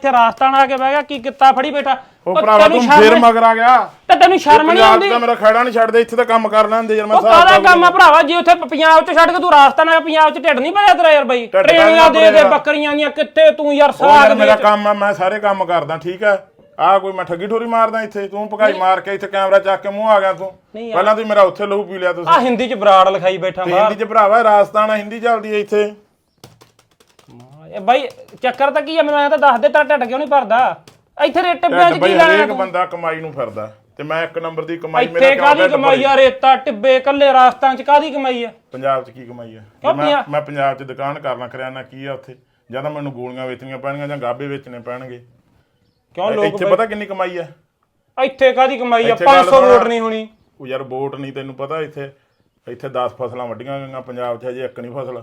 ਇੱਥੇ ਰਾਜਸਥਾਨ ਆ ਕੇ ਬਹਿ ਗਿਆ ਕੀ ਕਿੱਤਾ ਫੜੀ ਬੈਠਾ ਉਹ ਭਰਾਵਾ ਤੈਨੂੰ ਤੂੰ ਸ਼ਰਮ ਫੇਰ ਨਹੀਂ- ਮਗਰ ਆ ਗਿਆ। ਤੇ ਤੈਨੂੰ ਸ਼ਰਮ ਨਹੀਂ ਆਉਂਦੀ? ਤਾਂ ਮੇਰਾ ਖੜਾ ਨਹੀਂ ਛੱਡਦੇ ਇੱਥੇ ਤਾਂ ਕੰਮ ਕਰ ਲੈਂਦੇ ਯਾਰ ਮੈਂ ਉਹ ਹਿਸਾਬ ਕਾਹਦਾ ਕਿਤਾਬ ਕੰਮ ਆ ਭਰਾਵਾ? ਜੇ ਉੱਥੇ ਪੰਜਾਬ 'ਚ ਛੱਡ ਕੇ ਤੂੰ ਰਾਜਸਥਾਨ ਆ ਪੰਜਾਬ 'ਚ ਢਿੱਡ ਨਹੀਂ ਭਰਿਆ ਤੇਰਾ ਯਾਰ ਬਾਈ। ਢਿੱਡ ਕਾਹਦਾ ਦੇ ਦੇ ਭਰਿਆ? ਬੱਕਰੀਆਂ ਦੀਆਂ ਕਿੱਥੇ ਤੂੰ ਯਾਰ ਉਹ ਸਾਗ ਯਾਰ ਮੇਰਾ ਕੰਮ ਆ ਮੈਂ ਸਾਰੇ ਕੰਮ ਕਰਦਾ ਠੀਕ ਹੈ ਆ ਕੋਈ ਮੈਂ ਠੱਗੀ ਠੋਰੀ ਮਾਰਦਾ ਇੱਥੇ ਤੂੰ ਭਗਾਈ ਮਾਰ ਕੇ ਇੱਥੇ ਕੈਮਰਾ ਚੱਕ ਕੇ ਮੂੰਹ ਆ ਗਿਆ ਤੂੰ। ਨਹੀਂ ਯਾਰ। ਪਹਿਲਾਂ ਤੂੰ ਮੇਰਾ ਉੱਥੇ ਲਹੂ ਪੀ ਲਿਆ ਤੁਸੀਂ। ਆ ਹਿੰਦੀ 'ਚ ਬਰਾੜ ਲਿਖਾਈ ਬੈਠਾ ਤੇ ਬਾਹਰ। ਹਿੰਦੀ ਚ ਭਰਾਵਾ ਰਾਜਸਥਾਨ ਆ ਹਿੰਦੀ ਚੱਲਦੀ ਹੈ ਇੱਥੇ। ਇਹ ਬਾਈ ਚੱਕਰ ਤਾਂ ਕੀ ਆ ਮੈਨੂੰ ਐਂ ਤਾਂ ਦੱਸ ਦੇ ਤੇਰਾ ਢਿੱਡ ਕਿਉਂ ਨਹੀਂ ਭਰਦਾ? ਇੱਥੇ ਰੇਟ ਟਿੱਬਿਆਂ 'ਚ ਕੀ ਬਈ ਲੈਣਾ ਹਰੇਕ ਤੂੰ? ਬੰਦਾ ਕਮਾਈ ਨੂੰ ਫਿਰਦਾ। ਤੇ ਮੈਂ ਇੱਕ ਨੰਬਰ ਦੀ ਕਮਾਈ ਇੱਥੇ ਕਿਉਂ ਕਾਦੀ ਕਮਾਈ ਆ? ਰੇਤਾ ਟਿੱਬੇ ਕੱਲੇ ਰਾਜਸਥਾਨ 'ਚ ਕਾਦੀ ਕਮਾਈ ਆ? ਪੰਜਾਬ 'ਚ ਕੀ ਕਮਾਈ ਕਿਉਂ ਮੈਂ ਪੰਜਾ- ਮੈਂ ਪੰਜਾਬ 'ਚ ਦੁਕਾਨ ਕਰਨਾ ਕਰਿਆਨਾ ਕੀ ਆ ਉੱਥੇ? ਜਾਂ ਤਾਂ ਮੈਨੂੰ ਗੋਲੀਆਂ ਵੇਚਣੀਆਂ ਪੈਣਗੀਆਂ ਜਾਂ ਗਾਬੇ ਵੇਚਣੇ ਪੈਣਗੇ। ਕਿਉਂ ਲੋਕ ਇੱਥੇ ਪਤਾ ਕਿੰਨੀ ਕਮਾਈ ਹੈ ਇੱਥੇ ਕਾਦੀ ਕਮਾਈ ਆ? ਇੱਥੇ ਗੱਲ 500 ਸੁਣ। ਵੋਟ ਨਹੀਂ ਹੋਣੀ। ਉਹ ਯਾਰ ਵੋਟ ਨਹੀਂ ਤੈਨੂੰ ਪਤਾ ਇੱਥੇ ਇੱਥੇ 10 ਫਸਲਾਂ ਵੱਡੀਆਂ ਗਈਆਂ ਪੰਜਾਬ 'ਚ ਹਜੇ ਇੱਕ ਨਹੀਂ ਫਸਲ।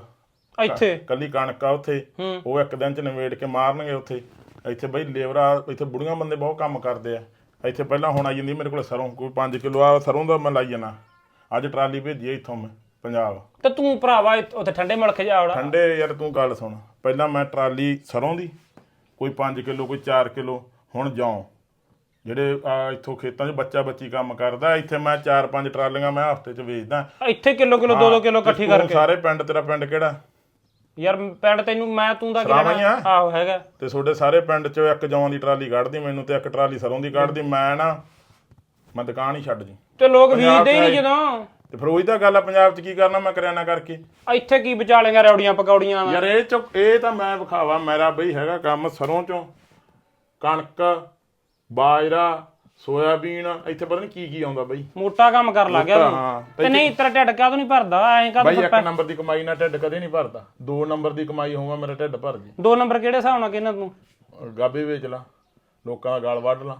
ਇੱਥੇ? ਕੱਲੀ ਕਣਕ ਆ ਉੱਥੇ। ਉਹ ਇੱਕ ਦਿਨ 'ਚ ਨਿਬੇੜ ਕੇ ਮਾਰਨਗੇ ਉੱਥੇ। ਇੱਥੇ ਬਈ ਲੇਬਰਾ ਇੱਥੇ ਬੁੜੀਆਂ ਬੰਦੇ ਬਹੁਤ ਕੰਮ ਕਰਦੇ ਆ। ਇੱਥੇ ਪਹਿਲਾਂ ਹੁਣ ਆਈ ਜਾਂਦੀ ਮੇਰੇ ਕੋਲ ਸਰੋਂ ਕੋਈ 5 ਕਿਲੋ ਆ ਸਰੋਂ ਦਾ ਮੈਂ ਲਾਈ ਜਾਣਾ। ਅੱਜ ਟਰਾਲੀ ਭੇਜੀ ਆ ਇੱਥੋਂ ਮੈਂ ਪੰਜਾਬ। ਤੇ ਤੂੰ ਭਰਾਵਾ ਉੱਥੇ ਠੰਡੇ ਮੁਲਕ ਜਾ ਵੜਾ। ਠੰਡੇ ਯਾਰ ਤੂੰ ਗੱਲ ਸੁਣ। ਪਹਿਲਾਂ ਮੈਂ ਟਰਾਲੀ ਸਰੋਂ ਦੀ ਕੋਈ 5 ਕਿਲੋ ਕੋਈ 4 ਕਿਲੋ ਹੁਣ ਜੌਂ। ਜਿਹੜੇ ਆ ਇੱਥੋਂ ਖੇਤਾਂ 'ਚ ਬੱਚਾ ਬੱਚੀ ਕੰਮ ਕਰਦਾ ਇੱਥੇ ਮੈਂ 4-5 ਟਰਾਲੀਆਂ ਮੈਂ ਹਫ਼ਤੇ 'ਚ ਵੇਚਦਾ। ਇੱਥੇ ਕਿਲੋ ਕਿਲੋ 2-2 ਕਿਲੋ ਇਕੱਠੀ ਕਰਕੇ। ਸਾਰੇ ਪਿੰਡ ਤੇਰਾ ਪਿੰਡ ਕਿਹੜਾ? ਯਾਰ ਪਿੰਡ ਤੈਨੂੰ ਮੈਂ ਤੂੰ ਦਾ ਸਲਾਮਾਂ ਹੀ ਆ। ਆਹੋ ਹੈਗਾ। ਤੇ ਤੁਹਾਡੇ ਸਾਰੇ ਪਿੰਡ 'ਚੋਂ ਇੱਕ ਜੌਂ ਦੀ ਟਰਾਲੀ ਕੱਢਦੀ ਮੈਨੂੰ ਤੇ ਇੱਕ ਟਰਾਲੀ ਸਰੋਂ ਦੀ ਕੱਢਦੀ। ਮੈਂ ਨਾ ਮੈਂ ਦੁਕਾਨ ਹੀ ਛੱਡ ਜੀ। ਤੇ ਲੋਕ ਪੰਜਾਬ ਵੀਜਦੇ ਹੀ ਨਹੀਂ ਚ ਜਦੋਂ। ਤੇ ਫਿਰ ਉਹੀ ਤਾਂ ਗੱਲ ਆ ਪੰਜਾਬ 'ਚ ਕੀ ਕਰਨਾ ਮੈਂ ਕਰਿਆਨਾ ਕਰਕੇ? ਇੱਥੇ ਕੀ ਬਚਾ ਲੇਗਾ ਰੌੜੀਆਂ ਪਕੌੜੀਆਂ ਨਾਲ ਯਾਰ ਇਹ ਚ ਇਹ ਤਾਂ ਮੈਂ ਵਿਖਾਵਾ ਮੇਰਾ ਬਈ ਹੈਗਾ ਕੰਮ ਸਰੋਂ 'ਚੋਂ। ਕਣਕ ਬਾਜਰਾ ਸੋਇਆਬੀਨ ਇੱਥੇ ਪਤਾ ਨਹੀਂ ਕੀ ਕੀ ਆਉਂਦਾ ਬਈ। ਮੋਟਾ ਕੰਮ ਕਰ ਲੱਗ ਗਿਆ ਤੂੰ। ਤੇ ਨਹੀਂ ਤੇਰਾ ਢਿੱਡ ਕਾਹਦੋਂ ਨਹੀਂ ਭਰਦਾ? ਐਂ ਬਈ ਕਾਹਦੋਂ ਇੱਕ ਨੰਬਰ ਦੀ ਕਮਾਈ ਨਾਲ ਢਿੱਡ ਕਦੇ ਨਹੀਂ ਭਰਦਾ। ਦੋ ਨੰਬਰ ਦੀ ਕਮਾਈ ਹੋਊਗਾ ਮੇਰਾ ਢਿੱਡ ਭਰ ਜੇ। ਦੋ ਨੰਬਰ ਕਿਹੜੇ ਹਿਸਾਬ ਨਾਲ ਕਿਹਨਾਂ ਤੂੰ? ਗਾਬੇ ਵੇਚ ਲਾ ਲੋਕਾਂ ਦਾ ਗਾਲ ਵੱਢ ਲਾ।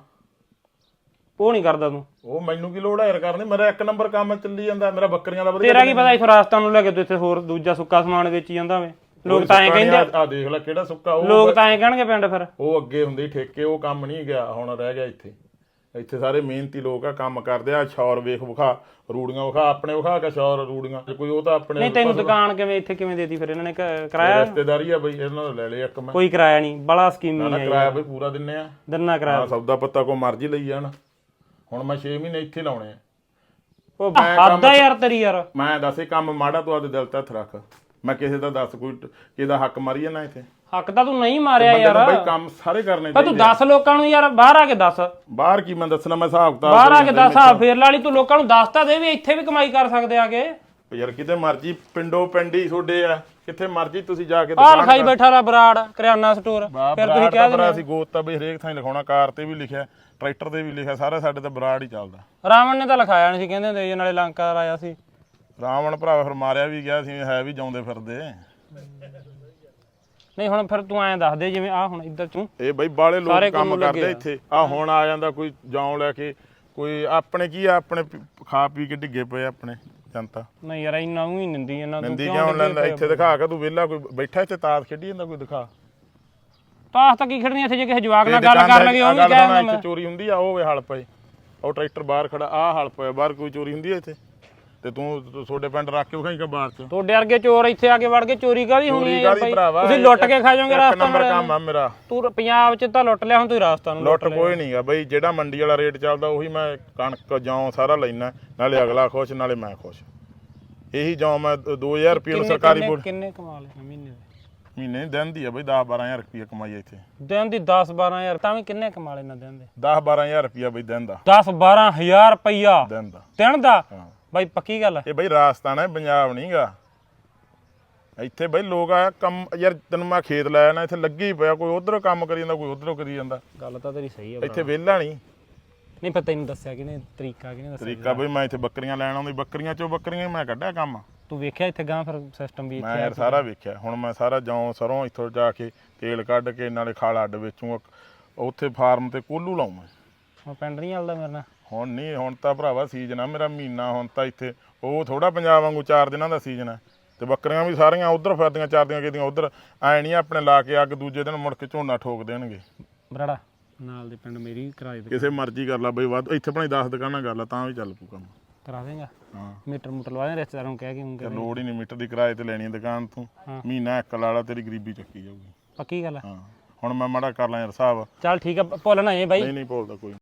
ਉਹ ਨਹੀਂ ਕਰਦਾ ਤੂੰ। ਉਹ ਮੈਨੂੰ ਕੀ ਲੋੜ ਹੈ ਯਾਰ ਕਰਨੀ? ਮੇਰਾ ਇੱਕ ਨੰਬਰ ਕੰਮ ਚੱਲੀ ਜਾਂਦਾ ਮੇਰਾ ਬੱਕਰੀਆਂ ਦਾ ਵਧੀਆ ਤੇਰਾ ਕੀ ਪਤਾ ਇਥੋਂ ਰਾਜਸਥਾਨ ਨੂੰ ਲੈ ਕੇ ਤੂੰ ਇੱਥੇ ਹੋਰ ਦੂਜਾ ਸੁੱਕਾ ਸਮਾਨ ਵੇਚੀ ਜਾਂਦਾ ਵੇ। ਲੋਕ ਤਾਂ ਐਂ ਕਹਿੰਦੇ ਆ। ਦੇਖ ਲੈ ਕਿਹੜਾ ਸੁੱਕਾ। ਉਹ ਲੋਕ ਤਾਂ ਐਂ ਕਹਿਣਗੇ ਪਿੰਡ ਫਿਰ। ਉਹ ਅੱਗੇ ਹੁੰਦੇ ਠੇਕੇ ਉਹ ਕੰਮ ਨਹੀਂ ਗਿਆ ਹੁਣ ਰਹਿ ਗਿਆ ਇੱਥੇ। ਇੱਥੇ ਸਾਰੇ ਮਿਹਨਤੀ ਲੋਕ ਆ ਕੰਮ ਕਰਦੇ ਆ ਸ਼ੌਰ ਵੇਖ ਵਿਖਾ ਰੂੜੀਆਂ ਵਿਖਾ ਆਪਣੇ ਵਿਖਾ ਕੇ ਸ਼ੌਰ ਰੂੜੀਆਂ। ਜੇ ਕੋਈ ਉਹ ਤਾਂ ਆਪਣੇ ਨਹੀਂ ਤੈਨੂੰ ਦੁਕਾਨ ਕਿਵੇਂ ਇੱਥੇ ਕਿਵੇਂ ਦੇਤੀ ਫਿਰ? ਇਹਨਾਂ ਨੇ ਕ- ਕਰਾਇਆ? ਰਿਸ਼ਤੇਦਾਰੀ ਆ ਬਈ ਇਹਨਾਂ ਤੋਂ ਲੈ ਲਿਆ ਇੱਕ ਮੈਂ। ਕੋਈ ਕਰਾਇਆ ਨਹੀਂ ਬੜਾ ਸਕੀਮੀ ਨਾ ਹੈ ਕਿਰਾਇਆ ਬਈ ਪੂਰਾ ਦਿੰਨੇ ਆ। ਦੰਨਾ ਕਰਾਇਆ। ਹਾਂ ਸੌਦਾ ਪੱਤਾ ਕੋ ਮਰਜ਼ੀ ਲਈ ਜਾਣ। ਹੁਣ ਮੈਂ 6 ਮਹੀਨੇ ਇੱਥੇ ਲਾਉਣੇ ਆ। ਉਹ ਹੱਦ ਆ ਯਾਰ ਤੇਰੀ ਯਾਰ। ਮੈਂ ਦੱਸ ਕੰਮ ਮਾੜਾ ਤੂੰ ਆਪਦੇ ਦਿਲ ਤੇ ਹੱਥ ਰੱਖ। ਮੈਂ ਕਿਸੇ ਦਾ ਦੱਸ ਕੋਈ ਕਿਹਦਾ ਹੱਕ ਮਾਰੀ ਜਾਣਾ ਇੱਥੇ? ਹੱਕ ਤਾਂ ਤੂੰ ਨਹੀਂ ਮਾਰਿਆ ਬੰਦੇ ਯਾਰ। ਬਈ ਕੰਮ ਸਾਰੇ ਕਰਨੇ ਪਰ ਤੂੰ ਚਾਹੀਦੇ ਲੋਕਾਂ ਨੂੰ ਯਾਰ ਬਾਹਰ ਆ ਕੇ ਦੱਸ। ਬਾਹਰ ਕੀ ਮੈਂ ਦੱਸਣਾ ਮੈਂ ਹਿਸਾਬ ਕਿਤਾਬ ਬਾਹਰ ਆ ਕੇ ਦੱਸ ਆ ਫੇਰ ਲਾਲੀ ਤੂੰ ਲੋਕਾਂ ਨੂੰ ਦੱਸ ਤਾਂ ਦੇ ਵੀ ਇੱਥੇ ਵੀ ਕਮਾਈ ਕਰ ਸਕਦੇ ਆ ਕੇ। ਯਾਰ ਕਿਤੇ ਮਰਜ਼ੀ ਪਿੰਡੋ ਪਿੰਡੀ ਤੁਹਾਡੇ ਆ ਕਿੱਥੇ ਮਰਜ਼ੀ ਤੁਸੀਂ ਜਾ ਕੇ ਆਹ ਲਿਖਾਈ ਬੈਠਾ ਲਾ ਬਰਾੜ ਕਰਿਆਨਾ ਸਟੋਰ। ਫਿਰ ਤੁਸੀਂ ਕਹਿ ਦਿੰਦੇ ਅਸੀਂ ਗੋਤ ਤਾਂ ਬਈ ਹਰੇਕ ਥਾਂ ਹੀ ਲਿਖਾਉਣਾ ਕਾਰ ਤੇ ਵੀ ਲਿਖਿਆ ਟਰੈਕਟਰ ਤੇ ਵੀ ਲਿਖਿਆ ਸਾਰਾ ਸਾਡੇ ਤੇ ਬਰਾੜ ਹੀ ਚੱਲਦਾ। ਰਾਵਣ ਨੇ ਤਾਂ ਲਿਖਾਇਆ ਨਹੀਂ ਸੀ ਕਹਿੰਦੇ ਹੁੰਦੇ ਸੀ ਨਾਲੇ ਲੰਕਾ ਆਇਆ ਸੀ। ਰਾਵਣ ਭਰਾ ਫਿਰ ਮਾਰਿਆ ਵੀ ਗਿਆ ਸੀ ਹੈ ਵੀ ਜਾਉਂਦੇ ਫਿਰਦੇ। ਨਹੀਂ ਹੁਣ ਫਿਰ ਤੂੰ ਐਂ ਦੱਸ ਦੇ ਜਿਵੇਂ ਆ ਹੁਣ ਇੱਧਰ ਤੂੰ। ਇਹ ਬਈ ਬਾਲੇ ਲੋਕ ਸਾਰੇ ਕੰਮ ਕੰਮ ਲੱਗੇ ਕਰਦੇ ਆ। ਇੱਥੇ। ਆ ਹੁਣ ਆ ਜਾਂਦਾ ਕੋਈ ਜੌਂ ਲੈ ਕੇ ਕੋਈ ਆਪਣੇ ਕੀ ਆ ਆਪਣੇ ਪੀ- ਖਾ ਪੀ ਕੇ ਡਿੱਗੇ ਪਏ ਆ ਆਪਣੇ ਜਨਤਾ। ਨਹੀਂ ਯਾਰ ਇੰਨਾ ਵੀ ਨਿੰਦੀ ਇਹਨਾਂ ਤੂੰ ਨੰਦੀ ਕਿਉਂ ਲੱਗੇ ਲੈਂਦਾ ਇੱਥੇ ਦਿਖਾ ਕੇ ਤੂੰ ਵਿਹਲਾ ਕੋਈ ਬੈਠਾ ਇੱਥੇ ਤਾਸ ਖੇਡੀ ਜਾਂਦਾ ਕੋਈ ਦਿਖਾ। ਤਾਸ ਤਾਂ ਕੀ ਖੜਨੀ ਇੱਥੇ ਜੇ ਕਿਸੇ ਜਵਾਕ ਨਾਲ ਗੱਲ ਦਾ ਲੱਗੇ ਉਹ ਵੀ ਕਹਿ ਦਿੰਦਾ। ਇੱਥੇ ਚੋਰੀ ਹੁੰਦੀ ਆ ਉਹ ਵੇ ਹਲ ਪਏ। ਉਹ ਟਰੈਕਟਰ ਬਾਹਰ ਖੜਾ ਆ ਹਲ ਪਿਆ ਬਾਹਰ ਕੋਈ ਚੋਰੀ ਹੁੰਦੀ ਆ ਇੱਥੇ? ਤੇ ਤੂੰ ਤੁਹਾਡੇ ਪਿੰਡ ਰੱਖ ਕੇ ਵਿਖਾਈ ਕਾ ਬਾਹਰ ਚ? ਤੁਹਾਡੇ ਵਰਗੇ ਚੋਰ ਇੱਥੇ ਆ ਕੇ ਵੜ ਕੇ ਚੋਰੀ ਕਾਦੀ ਹੋਣੀ ਹੈ ਯਾਰ ਭਾਈ ਤੁਸੀਂ ਲੁੱਟ ਕੇ ਖਾ ਜਾਓਗੇ ਰਾਸਤਾ ਨੰਬਰ ਕੰਮ ਆ ਮੇਰਾ। ਤੂੰ ਪੰਜਾਬ ਚ ਤਾਂ ਲੁੱਟ ਲਿਆ ਹੁਣ ਤੂੰ ਰਾਸਤਾ ਨੂੰ ਲੁੱਟ ਕੋਈ ਨਹੀਂਗਾ ਬਈ ਜਿਹੜਾ ਮੰਡੀ ਵਾਲਾ ਰੇਟ ਚੱਲਦਾ ਉਹੀ ਮੈਂ ਕਣਕ ਜੌਂ ਸਾਰਾ ਲੈਣਾ ਨਾਲੇ ਅਗਲਾ ਖੁਸ਼ ਨਾਲੇ ਮੈਂ ਖੁਸ਼। ਇਹੀ ਜੌਂ ਮੈਂ 2000 ਰੁਪਏ ਨੂੰ ਸਰਕਾਰੀ ਬੋਰਡ ਕਿੰਨੇ ਕਮਾ ਲਏ ਮਹੀਨੇ ਦੇ? ਮਹੀਨੇ ਦਿਨ ਦੀ ਆ ਬਈ 10 12000 ਰੁਪਏ ਕਮਾਈ ਇੱਥੇ। ਦਿਨ ਦੀ 10 12000 ਤਾਂ ਵੀ ਕਿੰਨੇ ਕਮਾ ਲੈਣਾ ਦਿਨ ਦੇ? 10 12000 ਰੁਪਏ ਬਈ ਦਿਨ ਦਾ। 10 12000 ਰੁਪਈਆ। ਦਿਨ ਦਾ। ਦਿਨ ਦਾ? ਬਾਈ ਪੱਕੀ ਗੱਲ ਹੈ ਇਹ ਬਈ ਰਾਜਸਥਾਨ ਹੈ ਪੰਜਾਬ ਨਹੀਂਗਾ। ਇੱਥੇ ਬਈ ਲੋਕ ਆ ਕੰਮ ਯਾਰ ਤੈਨੂੰ ਮੈਂ ਖੇਤ ਲਾਇਆ ਨਾ ਇੱਥੇ ਲੱਗੀ ਪਿਆ ਕੋਈ ਉਧਰੋਂ ਕੰਮ ਕਰੀ ਜਾਂਦਾ ਕੋਈ ਉਧਰੋਂ ਕਰੀ ਜਾਂਦਾ। ਗੱਲ ਤਾਂ ਤੇਰੀ ਸਹੀ ਹੈ ਇੱਥੇ ਵਿਹਲਾ ਨਹੀਂ। ਨਹੀਂ ਪਤਾ ਤੈਨੂੰ ਦੱਸਿਆ ਕਿਨੇ ਤਰੀਕਾ ਕਿਨੇ ਦੱਸਿਆ ਤਰੀਕਾ ਬਈ ਮੈਂ ਇੱਥੇ ਬੱਕਰੀਆਂ ਲੈਣ ਆਉਂਦੀ ਬੱਕਰੀਆਂ ਚੋਂ ਬੱਕਰੀਆਂ ਹੀ ਮੈਂ ਕੱਢਿਆ ਕੰਮ। ਤੂੰ ਵੇਖਿਆ ਇੱਥੇ ਗਾਂ ਫਿਰ ਸਿਸਟਮ ਵੀ ਮੈਂ ਇੱਥੇ ਯਾਰ ਸਾਰਾ ਵੇਖਿਆ ਹੁਣ ਮੈਂ ਸਾਰਾ ਜੌਂ ਸਰੋਂ ਇੱਥੋਂ ਜਾ ਕੇ ਤੇਲ ਕੱਢ ਕੇ ਨਾਲੇ ਖਾਲ ਅੱਡ ਵੇਚੂਗਾ ਉੱਥੇ ਫਾਰਮ ਤੇ ਕੋਲੂ ਲਾਉਂ ਮੈਂ। ਹੁਣ ਪਿੰਡ ਨਹੀਂ ਚੱਲਦਾ ਮੇਰੇ ਨਾਲ? ਹੁਣ ਨਹੀਂ ਹੁਣ ਤਾਂ ਭਰਾਵਾ ਸੀਜ਼ਨ ਆ ਮੇਰਾ ਮਹੀਨਾ ਹੁਣ ਤਾਂ ਇੱਥੇ ਉਹ ਥੋੜਾ ਪੰਜਾਬ ਵਾਂਗੂ ਚਾਰ ਦਿਨਾਂ ਦਾ ਸੀਜ਼ਨ ਹੈ ਤੇ ਬੱਕਰੀਆਂ ਵੀ ਸਾਰੀਆਂ ਉਧਰ ਫਿਰਦੀਆਂ ਚਾਰਦੀਆਂ ਕਿਦੀਆਂ ਉਧਰ ਐ ਨਹੀਂ ਆਪਣੇ ਲਾ ਕੇ ਅੱਗ ਦੂਜੇ ਦਿਨ ਮੁੜ ਕੇ ਝੋਨਾ ਠੋਕ ਦੇਣਗੇ। ਬਰਾੜਾ? ਨਾਲ ਦੇ ਪਿੰਡ ਮੇਰੀ ਕਿਰਾਏ ਤੇ ਕਿਸੇ ਮਰਜ਼ੀ ਕਰ ਲਾ ਬਈ ਵੱਧ ਇੱਥੇ ਆਪਣੀ 10 ਦੁਕਾਨਾਂ ਕਰ ਲਾ ਤਾਂ ਵੀ ਚੱਲ ਪੂ ਕੰਮ। ਕਰਾ ਦੇਗਾ? ਹਾਂ। ਮੀਟਰ ਮੂਟਰ ਲਵਾ ਦੇ ਰਿਸ਼ਤੇਦਾਰਾਂ ਨੂੰ ਕਹਿ ਕੇ ਹੂੰ ਤੇ ਲੋੜ ਹੀ ਨਹੀਂ ਮੀਟਰ ਦੀ ਕਿਰਾਏ ਤੇ ਲੈਣੀ ਹੈ ਦੁਕਾਨ ਤੋਂ। ਮਹੀਨਾ ਇੱਕ ਲਾ ਲਾ ਤੇਰੀ ਗਰੀਬੀ ਚੱਕੀ ਜਾਊਗੀ। ਪੱਕੀ ਗੱਲ ਹੈ ਹਾਂ। ਹੁਣ ਮੈਂ ਮਾੜਾ ਕਰ ਲਾਂ ਯਾਰ ਹਿਸਾਬ। ਚੱਲ ਠੀਕ ਆ ਭੁੱਲ ਨਾ ਜਾਈਂ ਬਾਈ। ਨਹੀਂ ਨਹੀਂ ਬੋਲਦਾ ਕੋਈ